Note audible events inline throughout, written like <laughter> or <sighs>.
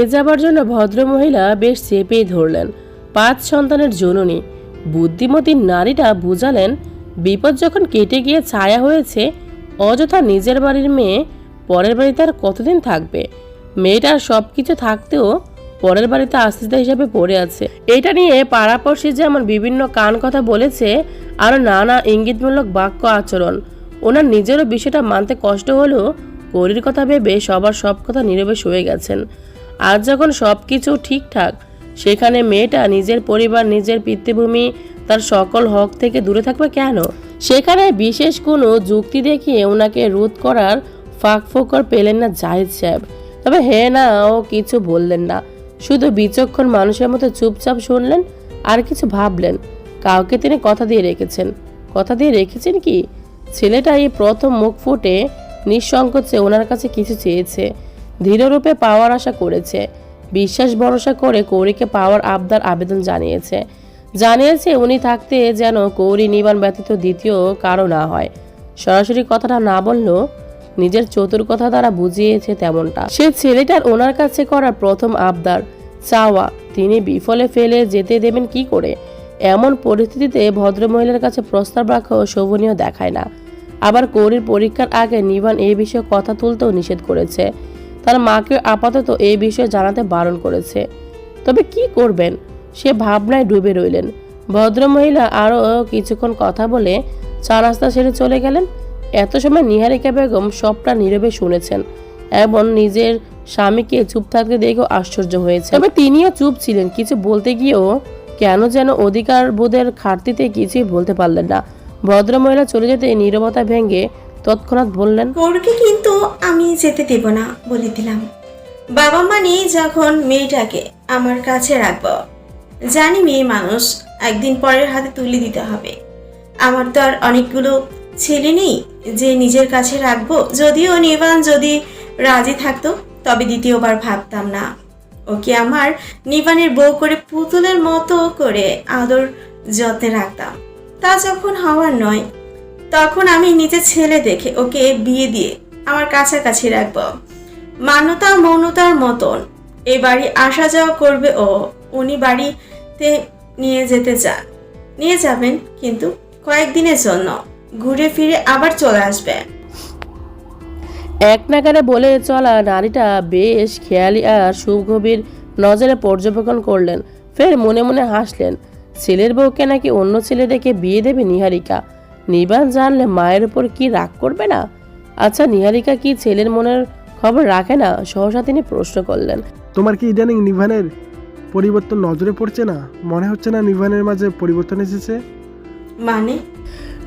নিয়ে যাবার জন্য ভদ্রমহিলা বেশ চেপেই ধরলেন। পাঁচ সন্তানের জননী। বুদ্ধিমতী নারীটা বুঝালেন, বিপদ যখন কেটে গিয়ে ছায়া হয়েছে, অযথা নিজের বাড়ির মেয়ে পরের বাড়িতে আর কতদিন থাকবে? মেয়েটার সব কিছু থাকতেও পরের বাড়িতে আশ্রিতা হিসাবে পড়ে আছে। এটা নিয়ে পাড়াপড়শি যেমন বিভিন্ন কান কথা বলেছে, আরও নানা ইঙ্গিতমূলক বাক্য আচরণ। ওনার নিজেরও বিষয়টা মানতে কষ্ট হলেও করির কথা ভেবে সবার সব কথা নীরবে শুয়ে গেছেন। আজ যখন সব কিছু ঠিকঠাক, সেখানে মেয়েটা নিজের পরিবার, নিজের পিতৃভূমি, তার সকল হক থেকে দূরে থাকবে কেন? সেখানে বিশেষ কোনো যুক্তি দেখিয়ে ওনাকে রোধ করার ফাঁক ফোকর পেলেন না জাহিদ সাহেব। তবে হে না, ও কিছু বললেন না। শুধু বিচক্ষণ মানুষের মতো চুপচাপ শুনলেন আর কিছু ভাবলেন। কাউকে তিনি কথা দিয়ে রেখেছেন। কথা দিয়ে রেখেছেন কি? ছেলেটা এই প্রথম মুখ ফুটে নিঃসংকোচে ওনার কাছে কিছু চেয়েছে। ধীররূপে পাওয়ার আশা করেছে। বিশ্বাস ভরসা করে কৌরিকে পাওয়ার আবদার আবেদন জানিয়েছে। জানিয়েছে উনি থাকতে যেন কৌরি নিবান ব্যতীত দ্বিতীয় কারও না হয়। সরাসরি কথাটা না বললেও নিজের চতুর কথা দ্বারা বুঝিয়েছে তেমনটা। সে ছেলেটার ওনার কাছে করা প্রথম আবদার, চাওয়া, তিনি বিফলে ফেলে যেতে দেবেন কি করে? এমন পরিস্থিতিতে ভদ্রমহিলার কাছে প্রস্তাব রাখা শোভনীয় দেখায় না। আবার কৌরির পরীক্ষার আগে নিবান এই বিষয়ে কথা তুলতেও নিষেধ করেছে। তার মাকে আপাতত এই বিষয়ে জানাতে বারণ করেছে। তবে কি করবেন? সে ভাবনায় ডুবে রইলেন। ভদ্রমহিলা আরও কিছুক্ষণ কথা বলে চা নাস্তা সেরে চলে গেলেন। এত সময় নিহারিকা বেগম সবটা নীরবে শুনেছেন এবং নিজের স্বামীকে চুপ থাকতে দেখেও আশ্চর্য হয়েছে তবে তিনিও চুপ ছিলেন, কিছু বলতে গিয়েও কেন যেন অধিকার বোধের ঘাটতিতে কিছুই বলতে পারলেন না। ভদ্রমহিলা চলে যেতে নীরবতা ভেঙে তৎক্ষণাৎ বললেন ওরকে কিন্তু আমি যেতে দেব না বলে দিলাম। বাবা মা নেই যখন মেয়েটাকে আমার কাছে রাখব। জানি মেয়ে মানুষ, একদিন পরের হাতে তুলে দিতে হবে। আমার তো আর অনেকগুলো ছেলে নেই যে নিজের কাছে রাখব। যদিও নিবান যদি রাজি থাকতো, তবে দ্বিতীয়বার ভাবতাম না। ওকে আমার নিবানের বউ করে পুতুলের মতো করে আদর যত্নে রাখতাম। তা যখন হওয়ার নয় তখন আমি নিজের ছেলে দেখে ওকে বিয়ে দিয়ে আমার কাছাকাছি রাখব। মান্যতা মৌনতার মতন এ বাড়ি আসা যাওয়া করবে ও, উনি বাড়িতে নিয়ে যেতে চান। নিয়ে যাবেন কিন্তু কয়েকদিনের জন্য। ঘুরে ফিরে আবার চলে আসবে। এক নাগারে বলে চলা নারীটা বেশ খেয়ালি আর সুগভীর নজরে পর্যবেক্ষণ করলেন। ফের মনে মনে হাসলেন। ছেলের বউকে নাকি অন্য ছেলে দেখে বিয়ে দেবে নিহারিকা? নিবান জানলে মায়ের উপর কি রাগ করবে না? আচ্ছা নিহারিকা কি ছেলের মনের খবর রাখে না? সহসা তিনি প্রশ্ন করলেন। তোমার কি ইদানিং নিভানের পরিবর্তন নজরে পড়ছে না? মনে হচ্ছে না নিভানের মাঝে পরিবর্তন এসেছে? মানে?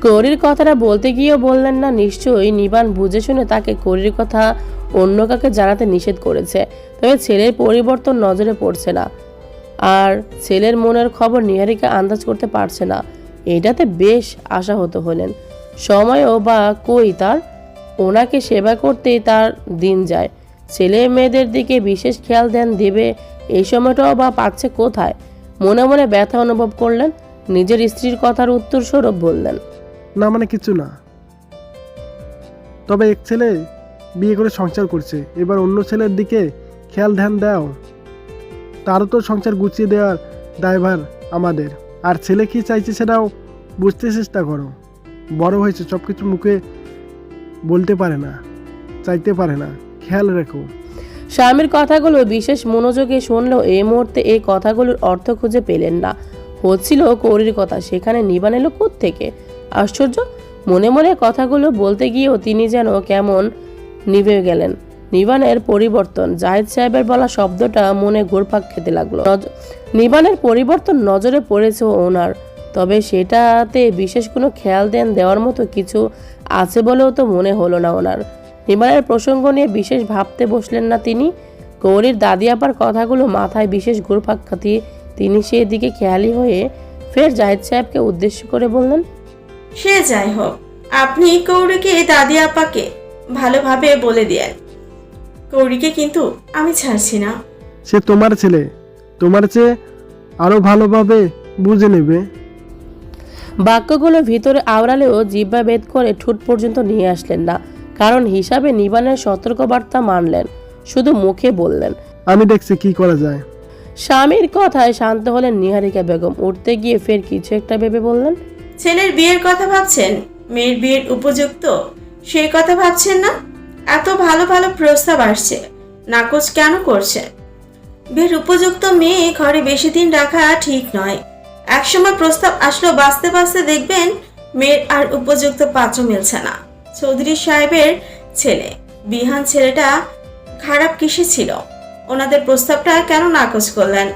করির কথাটা বলতে গিয়েও বললেন না নিশ্চয়ই নিবান বুঝে শুনে তাকে করির কথা অন্য কাকে জানাতে নিষেধ করেছে। তবে ছেলের পরিবর্তন নজরে পড়ছে না। আর ছেলের মনের খবর নিহারিকা আন্দাজ করতে পারছে না। এটাতে বেশ আশাহত হলেন। সময়ও বা কই তার? ওনাকে সেবা করতেই তার দিন যায়। ছেলে মেয়েদের দিকে বিশেষ খেয়াল ধ্যান দেবে এই সময়টাও বা পাচ্ছে কোথায়? মনে মনে ব্যথা অনুভব করলেন, নিজের স্ত্রীর কথার উত্তর স্বরূপ বললেন। না মানে কিছু না। তবে এক ছেলে বিয়ে করে সংসার করছে, এবার অন্য ছেলের দিকে খেয়াল ধ্যান দাও। তারও তো সংসার গুছিয়ে দেওয়ার দায়ভার আমাদের। আর ছেলে কি চাইছে সেটাও বুঝতে চেষ্টা করো। বড় হয়েছে সব কিছু মুখে বলতে পারে না, চাইতে পারে না। খেয়াল রেখো। স্বামীর কথাগুলো বিশেষ মনোযোগে শুনলেও এই মুহূর্তে এই কথাগুলোর অর্থ খুঁজে পেলেন না। হচ্ছিল কৌরির কথা, সেখানে নিবান এলো থেকে আশ্চর্য, মনে মনে কথাগুলো বলতে গিয়েও তিনি যেন কেমন নিভে গেলেন। নিবানের পরিবর্তন, জাহিদ সাহেবের বলা শব্দটা মনে ঘুরপাক খেতে লাগল। নিবানের পরিবর্তন নজরে পড়েছে ওনার। তবে সেটাতে বিশেষ কোনো খেয়াল দেন দেওয়ার মতো কিছু আছে বলেও তো মনে হলো না ওনার। নিবানের প্রসঙ্গ নিয়ে বিশেষ ভাবতে বসলেন না তিনি। গৌরীর দাদি আপার কথাগুলো মাথায় বিশেষ ঘুরপাক খাতিয়ে তিনি সেই দিকে খেয়ালি হয়ে ফের জাহিদ সাহেবকে উদ্দেশ্য করে বললেন সে যাই হোক আপনি কৌরিকে দাদি আপাকে ভালোভাবে বলে দেন কৌরিকে কিন্তু আমি ছাড়ছি না। সে তোমার ছেলে তোমার চেয়ে আরও ভালোভাবে বুঝে নেবে। বাক্যগুলো ভিতরে আওড়ালেও জিব্বা বেদ করে ঠোঁট পর্যন্ত নিয়ে আসলেন না। কারণ হিসাবে নিবানের সতর্কবার্তা মানলেন শুধু মুখে বললেন। আমি দেখছি কি করা যায়। স্বামীর কথায় শান্ত হলেন নিহারিকা বেগম। উঠতে গিয়ে ফের কিছু একটা ভেবে বললেন ছেলের বিয়ের কথা ভাবছেন? মেয়ের বিয়ের উপযুক্ত? সেই কথা ভাবছেন না? এত ভালো ভালো প্রস্তাব আসছে নাকচ কেন করছে বিয়ের উপযুক্ত মেয়ে ঘরে বেশি দিন রাখা ঠিক নয়। একসময় প্রস্তাব আসলো, বাঁচতে বাঁচতে দেখবেন মেয়ের আর উপযুক্ত পাত্র মিলছে না। চৌধুরী সাহেবের ছেলে, বিহান ছেলেটা খারাপ কিসে ছিল? ওনাদের প্রস্তাবটা কেন নাকচ করলেন?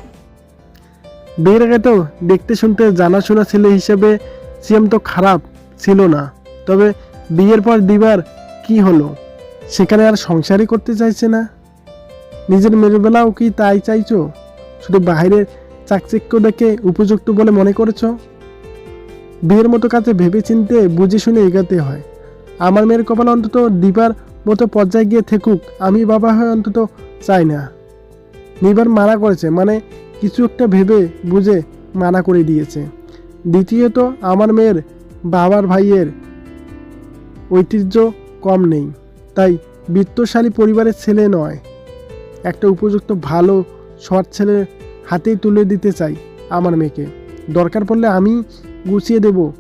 বিয়ের আগে তো দেখতে শুনতে জানাশোনা ছেলে হিসেবে সিএম তো খারাপ ছিল না। তবে বিয়ের পর দিবার কি হলো, সেখানে আর সংসারই করতে চাইছে না। নিজের মেয়ের বেলাও কি তাই চাইছো? শুধু বাইরের চাকচিক্য দেখে উপযুক্ত বলে মনে করেছ? বিয়ের মতো কাজে ভেবে চিনতে বুঝে শুনে এগাতে হয়। আমার মেয়ের কপাল অন্তত দিবার মতো পর্যায়ে গিয়ে থেকুক, আমি বাবা হয়ে অন্তত চাই না। নিবার মানা করেছে মানে কিছু একটা ভেবে বুঝে মানা করে দিয়েছে। দ্বিতীয়ত, আমার মেয়ের বাবার ভাইয়ের ঐতিহ্য কম নেই, তাই বিত্তশালী পরিবারের ছেলে নয়। একটা উপযুক্ত ভালো, সৎ ছেলের হাতেই তুলে দিতে চাই আমার মেয়েকে। দরকার পড়লে আমি গুছিয়ে দেব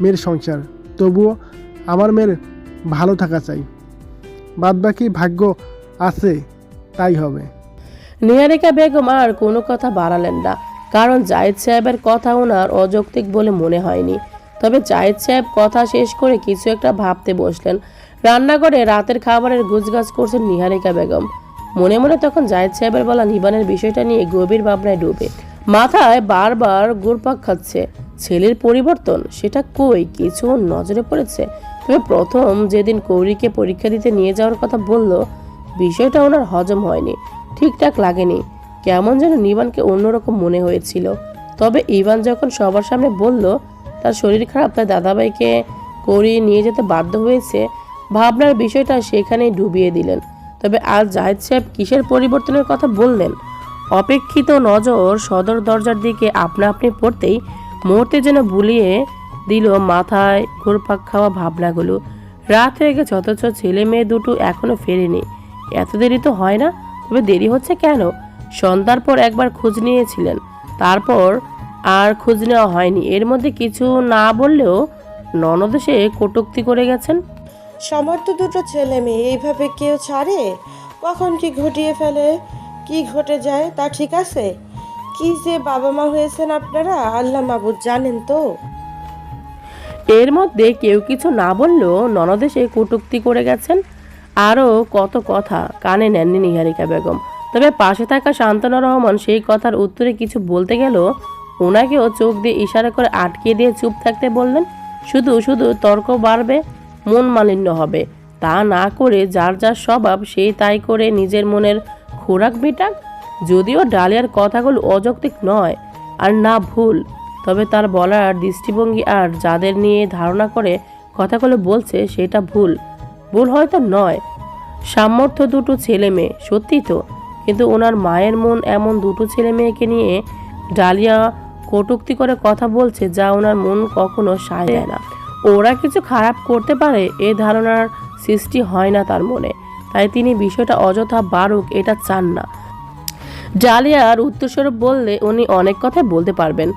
মেয়ের সংসার। তবুও আমার মেয়ের ভালো থাকা চাই। বাদবাকি ভাগ্য আছে, তাই হবে। নিহারিকা বেগম আর কোনো কথা বাড়ালেন না। কারণ জাহিদ সাহেবের কথা ওনার অযৌক্তিক বলে মনে হয়নি। তবে জাহিদ সাহেব কথা শেষ করে কিছু একটা ভাবতে বসলেন। রান্নাঘরে রাতের খাবারের গুজগাছ করছেন নিহারিকা বেগম। মনে মনে তখন জাহিদ সাহেবের বলা নিবানের বিষয়টা নিয়ে গভীর ভাবনায় ডুবে। মাথায় বারবার ঘুরপাক খাচ্ছে। ছেলের পরিবর্তন, সেটা কই? কিছু নজরে পড়েছে। তবে প্রথম যেদিন কৌরিকে পরীক্ষা দিতে নিয়ে যাওয়ার কথা বলল, বিষয়টা ওনার হজম হয়নি। ঠিকঠাক লাগেনি। কেমন যেন নিবানকে অন্যরকম মনে হয়েছিল। তবে ইভান যখন সবার সামনে বলল, তার শরীর খারাপ তাই দাদাভাইকে করিয়ে নিয়ে যেতে বাধ্য হয়েছে, ভাবনার বিষয়টা সেখানেই ডুবিয়ে দিলেন। তবে আজ জাহিদ সাহেব কিসের পরিবর্তনের কথা বললেন? অপেক্ষিত নজর সদর দরজার দিকে আপনা আপনি পড়তেই মুহূর্তে যেন বুলিয়ে দিল মাথায় ঘুরপাক খাওয়া ভাবনাগুলো। রাত হয়ে গেছে, অথচ ছেলে মেয়ে দুটো এখনও ফেরেনি। এত দেরি তো হয় না, তবে দেরি হচ্ছে কেন? সন্ধ্যার পর একবার খোঁজ নিয়েছিলেন। তারপর আর খোঁজ নেওয়া হয়নি। এর মধ্যে কিছু না বললেও ননদ এসে কটুক্তি করে গেছেন। সমর্থ দুটো ছেলে মেয়ে, এইভাবে কেউ ছাড়ে? কখন কি ঘটিয়ে ফেলে? কি ঘটে যায় তা ঠিক আছে? কি যে বাবা মা হয়েছেন আপনারা, আল্লাহ মাবুদ জানেন তো। এর মধ্যে কেউ কিছু না বললেও ননদ এসে কটুক্তি করে গেছেন। আরও কত কথা কানে নেননি নিহারিকা বেগম। তবে পাশে থাকা শান্তনা রহমান সেই কথার উত্তরে কিছু বলতে গেল ওনাকেও চোখ দিয়ে ইশারা করে আটকে দিয়ে চুপ থাকতে বললেন, শুধু শুধু তর্ক বাড়বে মন মালিন্য হবে। তা না করে যার যার স্বভাব, সেই তাই করে নিজের মনের খোরাক মেটাক। যদিও ডালিয়ার কথাগুলো অযৌক্তিক নয়, আর না ভুল। তবে তার বলার দৃষ্টিভঙ্গি আর যাদের নিয়ে ধারণা করে কথাগুলো বলছে, সেটা ভুল। ভুল হয়তো নয়। সামর্থ্য দুটো ছেলে মেয়ে সত্যি তো। কিন্তু ওনার মায়ের মন এমন দুটো ছেলে মেয়েকে নিয়ে ডালিয়া কটুক্তি করে কথা বলছে, যা ওনার মন কখনো সায় দেয় না। ওরা কিছু খারাপ করতে পারে, এ ধারণার সৃষ্টি হয় না তার মনে। তাই তিনি বিষয়টা অযথা বাড়ুক এটা চান না। ডালিয়ার উত্তরস্বরূপ বললে উনি অনেক কথাই বলতে পারবেন।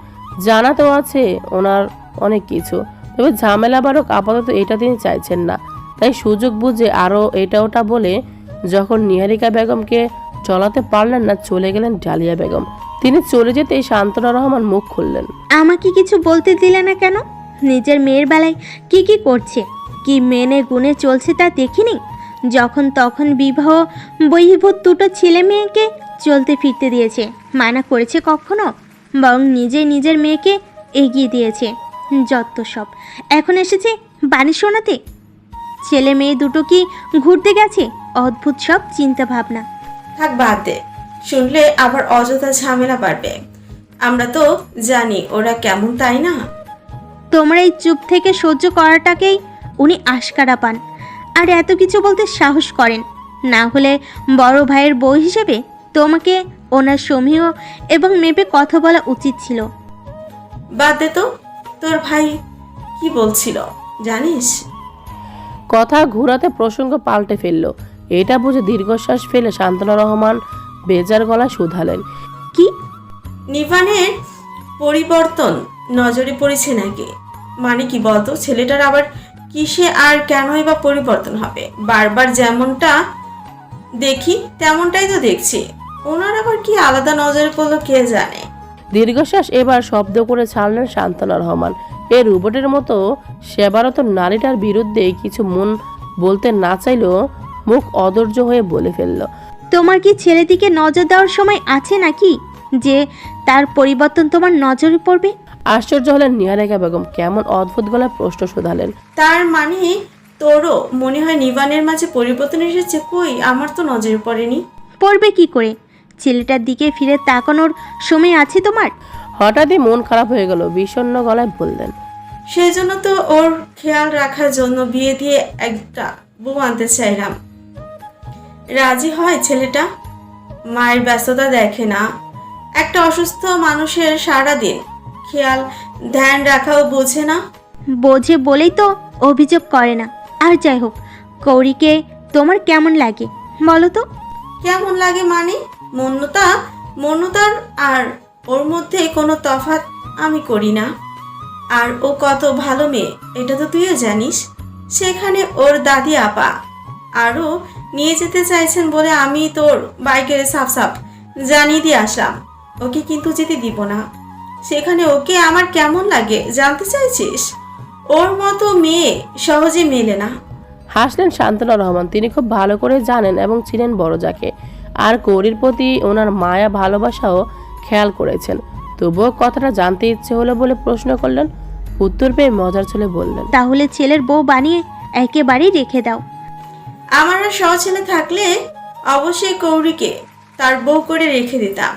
জানা তো আছে ওনার অনেক কিছু, তবে ঝামেলা বারক আপাতত এটা তিনি চাইছেন না। তাই সুযোগ বুঝে আরও এটা ওটা বলে যখন নিহারিকা বেগমকে চলাতে পারলেন না, চলে গেলেন ডালিয়া বেগম। তিনি চলে যেতেই শান্তনা রহমান মুখ খুললেন। আমাকে কিছু বলতে দিলে না কেন? নিজের মেয়ের বেলায় কি কি করছে? কি মেনে গুণে চলছে তা দেখিনি? যখন তখন বিবাহ বহির্ভূত দুটো ছেলে মেয়েকে চলতে ফিরতে দিয়েছে। মানা করেছে কখনো? বরং নিজে নিজের মেয়েকে এগিয়ে দিয়েছে। যত সব। এখন এসেছে বাণী শোনাতে। ছেলে মেয়ে দুটো কি ঘুরতে গেছে? অদ্ভুত সব চিন্তা ভাবনা থাক বাদ দে। শুনলে আবার অযথা ঝামেলা বাড়বে। আমরা তো জানি ওরা কেমন, তাই না? তোমার এই চুপ থেকে সহ্য করাটাকেই উনি আশকারা পান। আর এত কিছু বলতে সাহস করেন। না হলে বড় ভাইয়ের বউ হিসেবে তোমাকে ওনার সমীহ এবং মেপে কথা বলা উচিত ছিল। বাদ দে তো তোর ভাই কি বলছিল জানিস? কথা ঘুরাতে প্রসঙ্গ পাল্টে ফেলল। এটা বুঝে দীর্ঘশ্বাস ফেলে শান্তনা রহমান বেজার গলা শুধালেন। কি? নিভানের পরিবর্তন। নজরে পড়েছে নাকি? মানে কি বলতো ছেলেটার আবার কিসে আর কেনই বা পরিবর্তন হবে? বারবার যেমনটা দেখি তেমনটাই তো দেখছি। ওনার আবার কি আলাদা নজরে পড়ল কে জানে? দীর্ঘশ্বাস এবার শব্দ করে ছাড়লেন শান্তনা রহমান। এ রোবটের মতো সেবারত নারীটার বিরুদ্ধে কিছু মন বলতে না চাইলেও মুখ অধৈর্য হয়ে বলে ফেলল। তোমার কি ছেলেটিকে নজর দেওয়ার সময় আছে নাকি? যে তার পরিবর্তন তোমার নজরে পড়বে? আশ্চর্য হলেন নিহারেকা বেগম। কেমন অদ্ভুত গলায় প্রশ্ন শোধালেন। তার মানে তোরও মনে হয় নিবানের মাঝে পরিবর্তন এসেছে? কই আমার তো নজরে পড়েনি। পড়বে কি করে? ছেলেটার দিকে ফিরে তাকানোর সময় আছে তোমার? হঠাৎই মন খারাপ হয়ে গেল বিষণ্ণ গলায় বললেন সেই জন্য তো ওর খেয়াল রাখার জন্য বিয়ে দিয়ে একটা বউ আনতে চাইলাম। রাজি হয় ছেলেটা? মায়ের ব্যস্ততা দেখে না। একটা অসুস্থ মানুষের সারা দিন খেয়াল ধ্যান রাখাও বোঝে না। বোঝে বলেই তো অভিযোগ করে না। আর যাই হোক কৌরিকে তোমার কেমন লাগে? বলো তো। কেমন লাগে মানে? মন্যতা মন্যতার আর ওর মধ্যে কোনো তফাৎ আমি করি না। আর ও কত ভালো মেয়ে এটা তো তুইও জানিস। সেখানে ওর দাদি আপা। আরও নিয়ে যেতে চাইছেন বলে আমি তোর বাইকের সাফ সাফ জানিয়ে দিয়ে আসলাম। ওকে কিন্তু যেতে দিব না। সেখানে ওকে আমার কেমন লাগে জানতে চাইছিস? ওর মতো মেয়ে সহজে মেলে না। হাসলেন শান্তনা রহমান। তিনি খুব ভালো করে জানেন এবং ছিলেন বড়জাকে আর কৌরির প্রতি ওনার মায়া ভালোবাসাও খেয়াল করেছেন। তবুও কথাটা জানতে ইচ্ছে হলো বলে প্রশ্ন করলেন। উত্তর পেয়ে মজার চলে বললেন তাহলে ছেলের বউ বানিয়ে একেবারেই রেখে দাও। আমার আর সহ ছেলে থাকলে অবশ্যই কৌরিকে তার বউ করে রেখে দিতাম।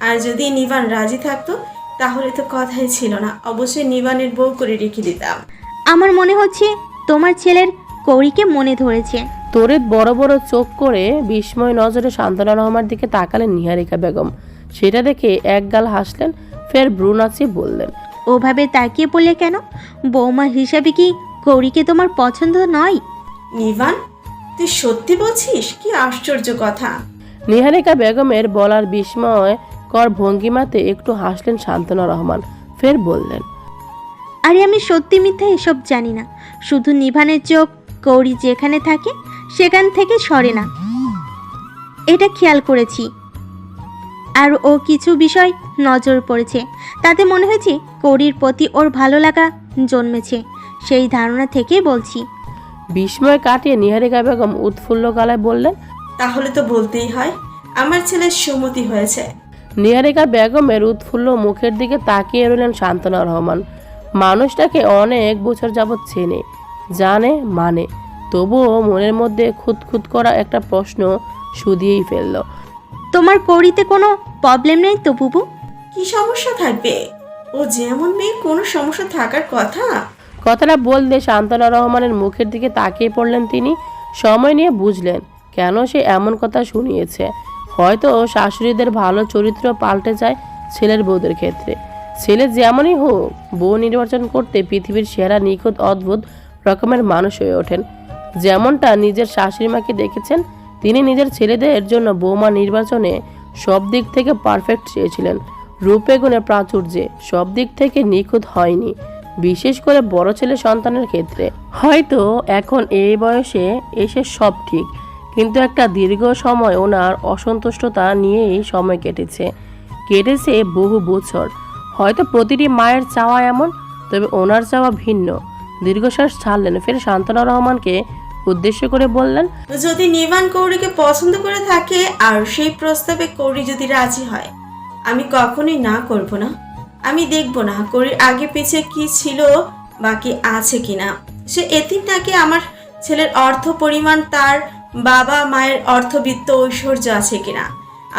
আর যদি নিবান রাজি থাকতো তাহলে তো কথাই ছিল না। অবশ্যই নিবানের বউ করে রেখে দিতাম। আমার মনে হচ্ছে তোমার ছেলের কৌরিকে মনে ধরেছে। তরিত বড় বড় চোখ করে বিস্ময় নজরে শান্তনা রহমার দিকে তাকালেন নিহারিকা বেগম। সেটা দেখে এক গাল হাসলেন ফের ব্রু নাচিয়ে বললেন ওভাবে তাকিয়ে পড়লে কেন? বৌমা হিসাবে কি কৌরিকে তোমার পছন্দ নয়? নিবান তুই সত্যি বলছিস? কি আশ্চর্য কথা। নিহারিকা বেগমের বলার বিস্ময় কর ভঙ্গিমাতে একটু হাসলেন শান্তনা রহমান। ফের বললেন আরে আমি সত্যি মিথ্যা এসব জানি না। শুধু নিভানের চোখ কৌরি যেখানে থাকে সেখান থেকে সরে না। এটা খেয়াল করেছি। আর ও কিছু বিষয় নজর পড়েছে। তাতে মনে হয়েছে কৌরির প্রতি ওর ভালো লাগা জন্মেছে। সেই ধারণা থেকেই বলছি। বিস্ময় কাটিয়ে নিহারিকা বেগম উৎফুল্ল গলায় বললেন তাহলে তো বলতেই হয় আমার ছেলের সুমতি হয়েছে। নিহারিকা বেগমের উৎফুল্ল মুখের দিকে তাকিয়ে রইলেন শান্তনা রহমান। মানুষটাকে অনেক বছর যাবৎ চেনে জানে মানে। তবুও মনের মধ্যে খুঁতখুত করা একটা প্রশ্ন শুধিয়েই ফেলল। তোমার কৌরিতে কোনো প্রবলেম নেই তো বুবু? কি সমস্যা থাকবে? ও যেমন মেয়ে কোনো সমস্যা থাকার কথা? কথাটা বললে শান্তনা রহমানের মুখের দিকে তাকিয়ে পড়লেন তিনি। সময় নিয়ে বুঝলেন কেন সে এমন কথা শুনিয়েছে। হয়তো শাশুড়িদের ভালো চরিত্র পাল্টে যায় ছেলের বউদের ক্ষেত্রে। ছেলে যেমনই হোক, বউ নির্বাচন করতে পৃথিবীর সেরা নিখুঁত, অদ্ভুত রকমের মানুষ হয়ে ওঠেন। যেমনটা নিজের শাশুড়িমাকে দেখেছেন, তিনি নিজের ছেলেদের জন্য বৌমা নির্বাচনে সব দিক থেকে পারফেক্ট চেয়েছিলেন। রূপে গুণে প্রাচুর্যে সব দিক থেকে নিখুঁত হয়নি, বিশেষ করে বড় ছেলে সন্তানের ক্ষেত্রে। হয়তো এখন এই বয়সে এসে সব ঠিক কিন্তু একটা দীর্ঘ সময় ওনার অসন্তুষ্টতা নিয়েই সময় কেটেছে। কেটেছে বহু বছর। হয়তো প্রতিটি মায়ের চাওয়া এমন, তবে ওনার চাওয়া ভিন্ন। দীর্ঘশ্বাস ছাড়লেন, ফের শান্তনা রহমানকে উদ্দেশ্য করে বললেন, যদি নিবান কৌরিকে পছন্দ করে থাকে, আর সেই প্রস্তাবে কৌরি যদি রাজি হয়, আমি কখনোই না করব না। আমি দেখব না কৌরির আগে পিছে কি ছিল, বাকি আছে কিনা। সে এতিম নাকি আমার ছেলের অর্থ পরিমাণ তার বাবা মায়ের অর্থবিত্ত ঐশ্বর্য আছে কিনা?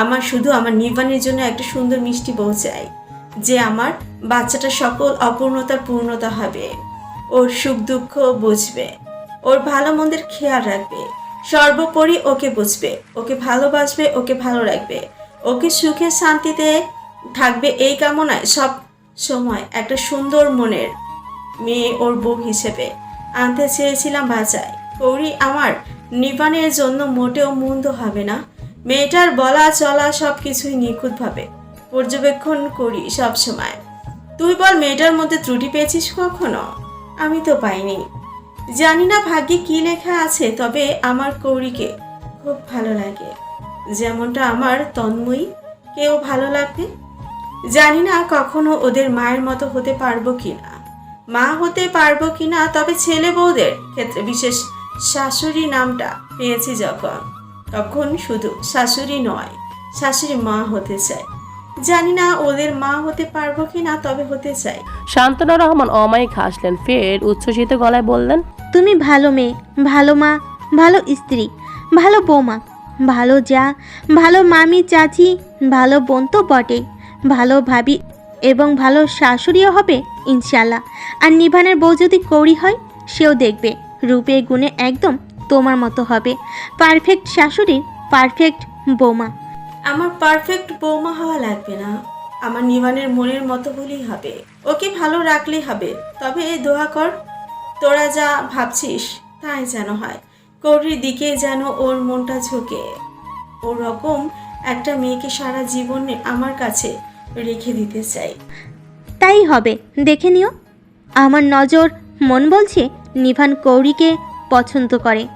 আমার শুধু আমার নির্বাণের জন্য একটা সুন্দর মিষ্টি বউ চাই, যে আমার বাচ্চাটা সকল অপূর্ণতার পূর্ণতা হবে। ওর সুখ দুঃখ বুঝবে, ওর ভালো মন্দের খেয়াল রাখবে, সর্বোপরি ওকে বুঝবে, ওকে ভালোবাসবে, ওকে ভালো রাখবে, ওকে সুখে শান্তিতে থাকবে এই কামনায় সব সময় একটা সুন্দর মনের মেয়ে ওর বউ হিসেবে। আনতে চেয়েছিলাম বাজায়। কৌরি আমার নিবানের জন্য মোটেও মন্দ হবে না। মেয়েটার বলা চলা সব কিছুই নিখুঁতভাবে পর্যবেক্ষণ করি সব সময় তুই বল, মেয়েটার মধ্যে ত্রুটি পেয়েছিস কখনো? আমি তো পাইনি। জানি না ভাগ্যে কি লেখা আছে, তবে আমার কৌরিকে খুব ভালো লাগে। যেমনটা আমার তন্ময়ী, কেউ ভালো লাগবে? জানি না কখনো ওদের মায়ের মতো হতে পারব কিনা। মা হতে পারব কিনা, তবে ছেলে বউদের ক্ষেত্রে বিশেষ শাশুড়ি নামটা পেয়েছি যখন। তখন শুধু শাশুড়ি নয় শাশুড়ি মা হতে চাই জানি না ওদের মা হতে পারব কিনা তবে হতে চাই। শান্তনা রহমান অমায়িক হাসলেন। ফের উচ্ছ্বসিত গলায় বললেন তুমি ভালো মেয়ে ভালো মা ভালো স্ত্রী ভালো বৌমা ভালো যা ভালো মামি চাচি ভালো বোন তো বটে ভালো ভাবি এবং ভালো শাশুড়িও হবে ইনশাল্লাহ আর নিভানের বউ যদি কৌড়ি হয় সেও দেখবে। রূপে গুণে একদম তোমার মতো হবে। পারফেক্ট শাশুড়ির পারফেক্ট বৌমা। আমার পারফেক্ট বৌমা হওয়া লাগবে না। আমার নিমানের মনের মতো হলেই হবে। ওকে ভালো রাখলেই হবে। তবে দোয়া কর তোরা যা ভাবছিস তাই যেন হয়। কৌরির দিকে যেন ওর মনটা ঝুঁকে। ওরকম একটা মেয়েকে সারা জীবনে আমার কাছে রেখে দিতে চাই। তাই হবে। দেখে নিও। আমার নজর মন বলছে নিভান কৌরিকে পছন্দ করে।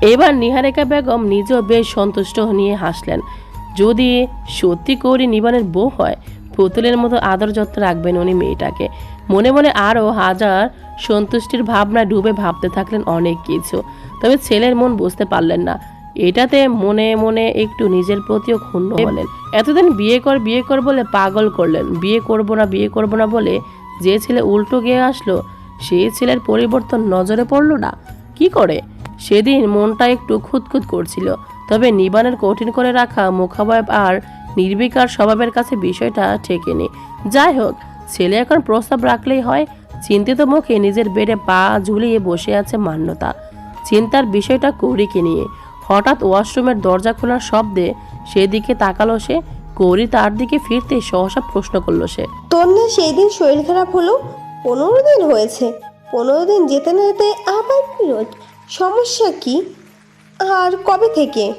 এবার নিহারিকা বেগম নিজেও বেশ সন্তুষ্ট নিয়ে হাসলেন। যদি সত্যি কৌরি নিবানের বউ হয়, পুতুলের মতো আদর যত্ন রাখবেন উনি মেয়েটাকে। মনে মনে আরও হাজার সন্তুষ্টির ভাবনায় ডুবে ভাবতে থাকলেন অনেক কিছু। তবে ছেলের মন বুঝতে পারলেন না। এটাতে মনে মনে একটু নিজের প্রতিও ক্ষুণ্ণ হলেন। এতদিন বিয়ে কর বিয়ে কর বলে পাগল করলেন। বিয়ে করব না, বিয়ে করব না বলে যে ছেলে উল্টো গিয়ে আসলো সেই ছেলের পরিবর্তন নজরে পড়ল না। কি করে? সেদিন মনটা একটু খুঁতখুত করছিল, তবে নিবানের কঠিন করে রাখা মুখাবয়ব আর নির্বিকার স্বভাবের কাছে বিষয়টা ঠেকেনি। যাই হোক, ছেলে এখন প্রস্তাব রাখলেই হয়, চিন্তিত মুখে নিজের বেডে পা ঝুলিয়ে বসে আছে মান্যতা। চিন্তার বিষয়টা কৌরিকে নিয়ে। হঠাৎ ওয়াশরুমের দরজা খোলার শব্দে সেদিকে তাকালো সে, কৌরি তার দিকে ফিরতে সহসা প্রশ্ন করল সে। তোর না সেই দিন শরীর খারাপ হলো? পনেরো দিন হয়েছে। পনেরো দিন যেতে না যেতে আবার বিরোধ সমস্যা কি? আর কবে থেকে?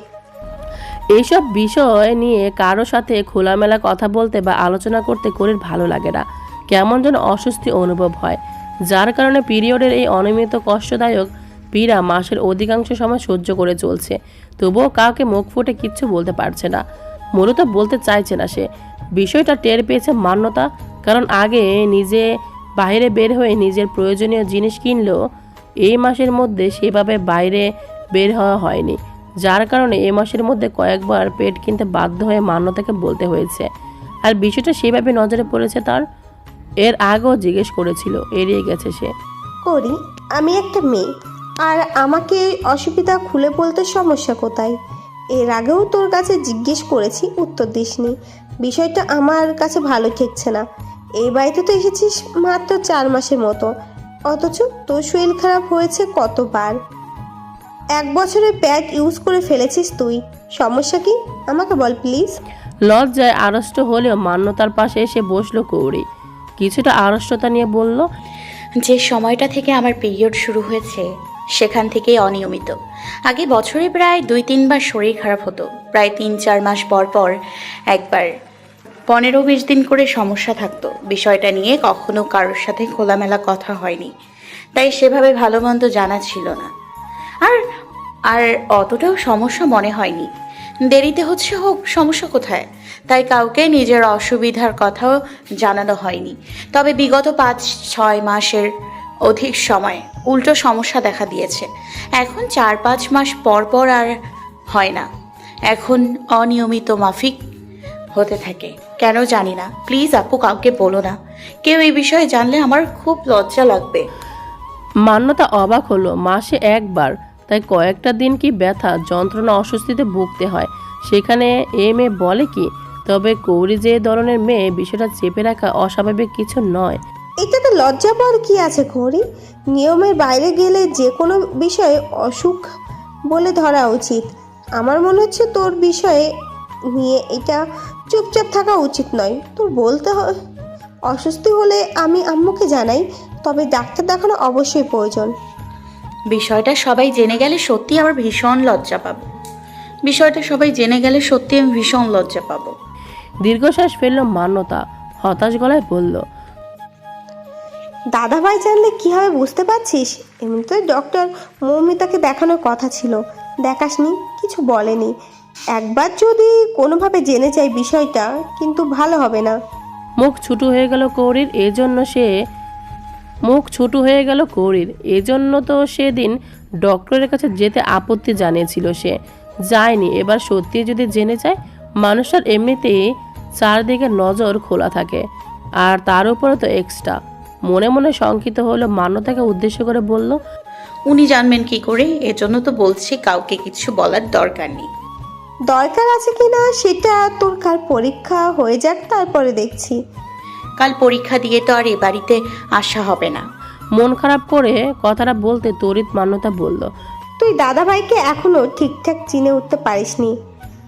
এইসব বিষয় নিয়ে কারও সাথে খোলামেলা কথা বলতে বা আলোচনা করতে করির ভালো লাগে না। কেমন যেন অস্বস্তি অনুভব হয়। যার কারণে পিরিয়ডের এই অনিয়মিত কষ্টদায়ক পীড়া মাসের অধিকাংশ সময় সহ্য করে চলছে। তবুও কাউকে মুখ ফুটে কিচ্ছু বলতে পারছে না। মূলত বলতে চাইছে না সে। বিষয়টা টের পেয়েছে মান্যতা, কারণ আগে নিজে বাইরে বের হয়ে নিজের প্রয়োজনীয় জিনিস কিনলেও এই মাসের মধ্যে সেভাবে বাইরে বের হওয়া হয়নি। যার কারণে এ মাসের মধ্যে কয়েকবার পেট কিনতে বাধ্য হয়ে মান্যতাকে বলতে হয়েছে। আর বিষয়টা সেভাবে নজরে পড়েছে তার। এর আগেও জিজ্ঞেস করেছিল, এড়িয়ে গেছে সে। করি, আমি একটা মেয়ে। আর আমাকে এই অসুবিধা খুলে বলতে সমস্যা কোথায়? এর আগেও তোর কাছে জিজ্ঞেস করেছি, উত্তর দিসনি। বিষয়টা আমার কাছে ভালো ঠেকছে না। এই বাড়িতে তো এসেছিস মাত্র চার মাসের মতো। অথচ তোর শরীর খারাপ হয়েছে কতবার? এক বছরের প্যাড ইউজ করে ফেলেছিস তুই। সমস্যা কি? আমাকে বল প্লিজ। লজ্জায় আড়ষ্ট হলেও মান্যতার পাশে এসে বসল কৌরি কিছুটা আড়ষ্টতা নিয়ে বলল যে সময়টা থেকে আমার পিরিয়ড শুরু হয়েছে সেখান থেকেই অনিয়মিত। আগে বছরে প্রায় দুই তিনবার শরীর খারাপ হতো। প্রায় তিন চার মাস পর পর একবার পনেরো বিশ দিন করে সমস্যা থাকতো। বিষয়টা নিয়ে কখনো কারোর সাথে খোলামেলা কথা হয়নি। তাই সেভাবে ভালো মন্দ জানা ছিল না। আর আর অতটাও সমস্যা মনে হয়নি। দেরিতে হচ্ছে হোক, সমস্যা কোথায়? তাই কাউকে নিজের অসুবিধার কথাও জানানো হয়নি। তবে বিগত পাঁচ, ছয় মাসের অধিক সময় উল্টো সমস্যা দেখা দিয়েছে। এখন চার পাঁচ মাস পর পর আর হয় না। এখন অনিয়মিত মাফিক হতে থাকে। কেন জানি না। প্লিজ আপু কাউকে বলো না। কেউ এই বিষয়ে জানলে আমার খুব লজ্জা লাগবে। মান্যতা অবাক হলো। মাসে একবার। তাই কয়েকটা দিন কি ব্যথা যন্ত্রণা অস্বস্তিতে ভুগতে হয়। সেখানে এ মেয়ে বলে কি তবে কৌরি যে ধরনের মেয়ে বিষয়টা চেপে রাখা অস্বাভাবিক কিছু নয়। এটাতে লজ্জা পাওয়ার কি আছে ঘড়ি? নিয়মের বাইরে গেলে যে কোনো বিষয়ে অসুখ বলে ধরা উচিত। আমার মনে হচ্ছে তোর বিষয়ে নিয়ে এটা চুপচাপ থাকা উচিত নয়। তোর বলতে হয়। অসুস্থ হলে আমি আম্মুকে জানাই তবে ডাক্তার দেখানো অবশ্যই প্রয়োজন। বিষয়টা সবাই জেনে গেলে সত্যি আমার ভীষণ লজ্জা পাবো। বিষয়টা সবাই জেনে গেলে সত্যি আমি ভীষণ লজ্জা পাবো। দীর্ঘশ্বাস ফেলল মান্যতা হতাশ গলায় বলল দাদাভাই জানলে কি হবে বুঝতে পারছিস? এমনিতে ডক্টর মৌমিতাকে দেখানোর কথা ছিল। দেখাসনি কিছু বলেনি। একবার যদি কোনোভাবে জেনে যায় বিষয়টা কিন্তু ভালো হবে না। মুখ ছুটু হয়ে গেল কৌরির এজন্য সে মুখ ছুটু হয়ে গেল কৌরির। এজন্য তো সেদিন ডক্টরের কাছে যেতে আপত্তি জানিয়েছিল সে। যায়নি। এবার সত্যি যদি জেনে যায় মানুষের এমনিতেই চারদিকে নজর খোলা থাকে। আর তার উপরে তো এক্সট্রা মনে মনে শঙ্কিত হলো মান্যতাকে উদ্দেশ্য করে বলল উনি জানবেন কি করে? এজন্য তো বলছি কাউকে কিছু বলার দরকার নেই। দরকার আছে কি না সেটা তোর কাল পরীক্ষা হয়ে যাক তারপরে দেখছি। কাল পরীক্ষা দিয়ে তো আর এ বাড়িতে আসা হবে না। মন খারাপ করে কথাটা বলতে তরিত মান্যতা বলল তুই দাদাভাইকে এখনও ঠিকঠাক চিনে উঠতে পারিসনি।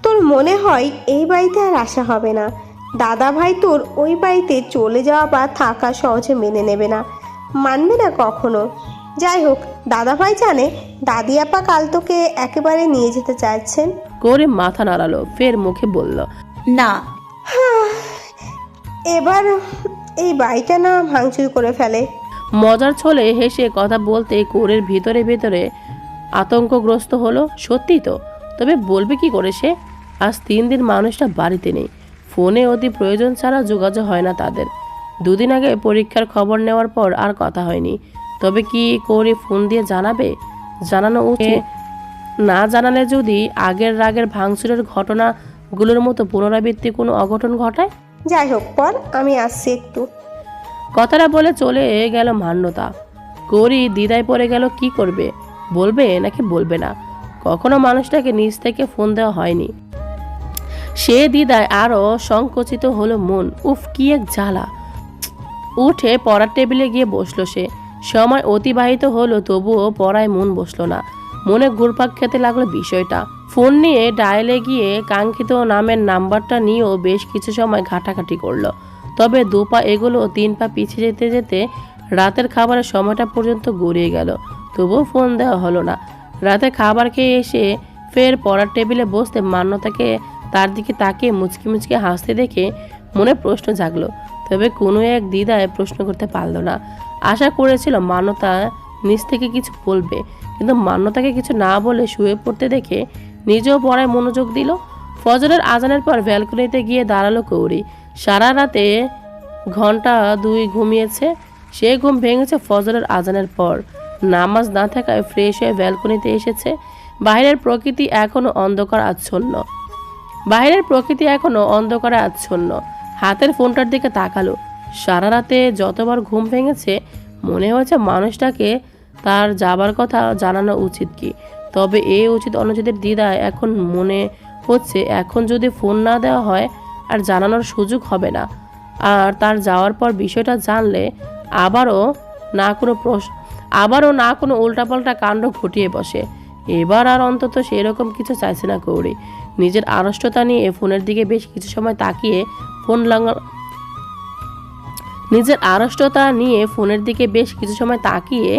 তোর মনে হয় এই বাড়িতে আর আসা হবে না। দাদাভাই তোর ওই বাড়িতে চলে যাওয়া বা থাকা সহজে মেনে নেবে না। মানবে না কখনো। যাই হোক দাদাভাই জানে দাদি আপা কাল তোকে একেবারে নিয়ে যেতে চাইছেন। করে মাথা নাড়ালো ফের মুখে বলল না। <sighs> এবার এই বাড়িটা না ভাঙচুর করে ফেলে। মজার ছলে হেসে কথা বলতে কোরের ভিতরে ভিতরে আতঙ্কগ্রস্ত হলো সত্যি তো? তবে বলবে কি করে সে? আজ তিন দিন মানুষটা বাড়িতে নেই। ফোনে অতি প্রয়োজন ছাড়া যোগাযোগ হয় না তাদের। দুদিন আগে পরীক্ষার খবর নেওয়ার পর আর কথা হয়নি। তবে কি কৌরি ফোন দিয়ে জানাবে? জানানো উচিত। না জানালে যদি আগের রাগের ভাঙচুরের ঘটনাগুলোর মতো পুনরাবৃত্তি কোনো অঘটন ঘটায়? যাই হোক পর আমি আসছি একটু। কথাটা বলে চলে গেল মান্যতা। গৌরী দ্বিধায় পড়ে গেল কি করবে? বলবে নাকি বলবে না? কখনো মানুষটাকে নিজ থেকে ফোন দেওয়া হয়নি। সে দিদায় আরও সংকুচিত হলো মন। উফ কি এক জ্বালা। উঠে পড়ার টেবিলে গিয়ে বসল সে। সময় অতিবাহিত হলো তবুও পড়ায় মন বসল না। মনে ঘুরপাক খেতে লাগল বিষয়টা। ফোন নিয়ে ডায়ালে গিয়ে কাঙ্ক্ষিত নামের নাম্বারটা নিয়েও বেশ কিছু সময় ঘাটাঘাটি করল। তবে দু পা এগুলো, তিন পা পিছিয়ে যেতে যেতে রাতের খাবারের সময়টা পর্যন্ত গড়িয়ে গেল। তবুও ফোন দেওয়া হলো না। রাতে খাবার খেয়ে এসে ফের পড়ার টেবিলে বসতে মান্যতাকে তার দিকে তাকিয়ে মুচকি মুচকি হাসতে দেখে মনে প্রশ্ন জাগলো। তবে কোনো এক দ্বিধায় প্রশ্ন করতে পারল না। আশা করেছিল মান্যতা নিজ থেকে কিছু বলবে। কিন্তু মান্যতাকে কিছু না বলে শুয়ে পড়তে দেখে নিজেও পড়ায় মনোযোগ দিল। ফজরের আজানের পর ব্যালকনিতে গিয়ে দাঁড়াল কৌরি সারা রাতে ঘণ্টা দুই ঘুমিয়েছে। সে ঘুম ভেঙেছে ফজরের আজানের পর। নামাজ না থাকায় ফ্রেশ হয়ে ব্যালকনিতে এসেছে। বাইরের প্রকৃতি এখনও অন্ধকার আচ্ছন্ন। বাইরের প্রকৃতি এখনও অন্ধকারে আচ্ছন্ন। হাতের ফোনটার দিকে তাকালো। সারা রাতে যতবার ঘুম ভেঙেছে, মনে হয়েছে মানুষটাকে তার যাবার কথা জানানো উচিত কি? তবে এ উচিত অনুচিতের দ্বিধায় এখন মনে হচ্ছে, এখন যদি ফোন না দেওয়া হয় আর জানানোর সুযোগ হবে না। আর তার যাওয়ার পর বিষয়টা জানলে আবারও না কোনো প্রশ্ন আবারও না কোনো উল্টাপাল্টা কাণ্ড ঘটিয়ে বসে। এবার আর অন্তত সেরকম কিছু চাইছে না কৌড়ি নিজের আড়ষ্টতা নিয়ে ফোনের দিকে বেশ কিছু সময় তাকিয়ে ফোন নিজের আড়ষ্টতা নিয়ে ফোনের দিকে বেশ কিছু সময় তাকিয়ে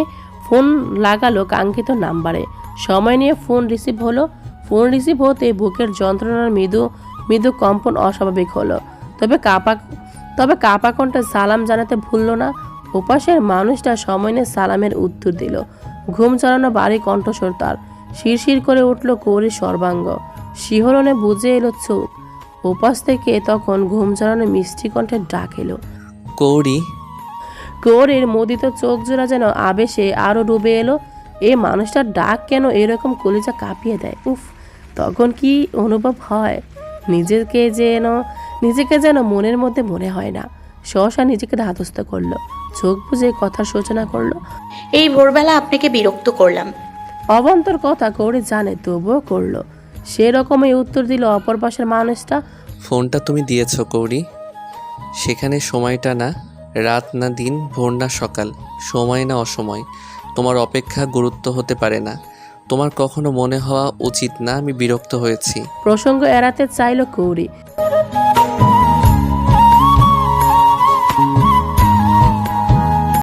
ফোন লাগালো কাঙ্ক্ষিত নাম্বারে। সময় নিয়ে ফোন রিসিভ হলো। ফোন রিসিভ হতে বুকের যন্ত্রণার মৃদু মৃদু কম্পন অস্বাভাবিক হলো। তবে কাপা তবে কাপা কণ্ঠে সালাম জানাতে ভুলল না। ওপাশের মানুষটা সময় নিয়ে সালামের উত্তর দিল। ঘুম চড়ানো বাড়ি কণ্ঠস্বর তার। শিরশির করে উঠল কৌরির সর্বাঙ্গ। শিহরণে বুঝে এলো চোখ। ওপাশ থেকে তখন ঘুম চড়ানো মিষ্টি কণ্ঠে ডাক এলো। কৌরি কৌরির মোদিত চোখ জোড়া যেন আবেশে আরও ডুবে এলো। এ মানুষটার ডাক কেন এরকম কলিজা কাঁপিয়ে দেয়? উফ তখন কি অনুভব হয়? নিজেকে যেন নিজেকে যেন মনের মধ্যে মনে হয় না। সহসা নিজেকে ধাতস্থ করল চোখ বুঝে কথার সূচনা করল। এই ভোরবেলা আপনাকে বিরক্ত করলাম। অবান্তর কথা কৌরি জানে তবুও করল। সেরকমই উত্তর দিল অপর পাশের মানুষটা। ফোনটা তুমি দিয়েছ কৌরি সেখানে সময়টা না। রাত না দিন, ভোর না সকাল, সময় না অসময়, তোমার অপেক্ষা গুরুত্ব হতে পারে না। তোমার কখনো মনে হওয়া উচিত না আমি বিরক্ত হয়েছি। প্রসঙ্গ এড়াতে চাইল কৌরি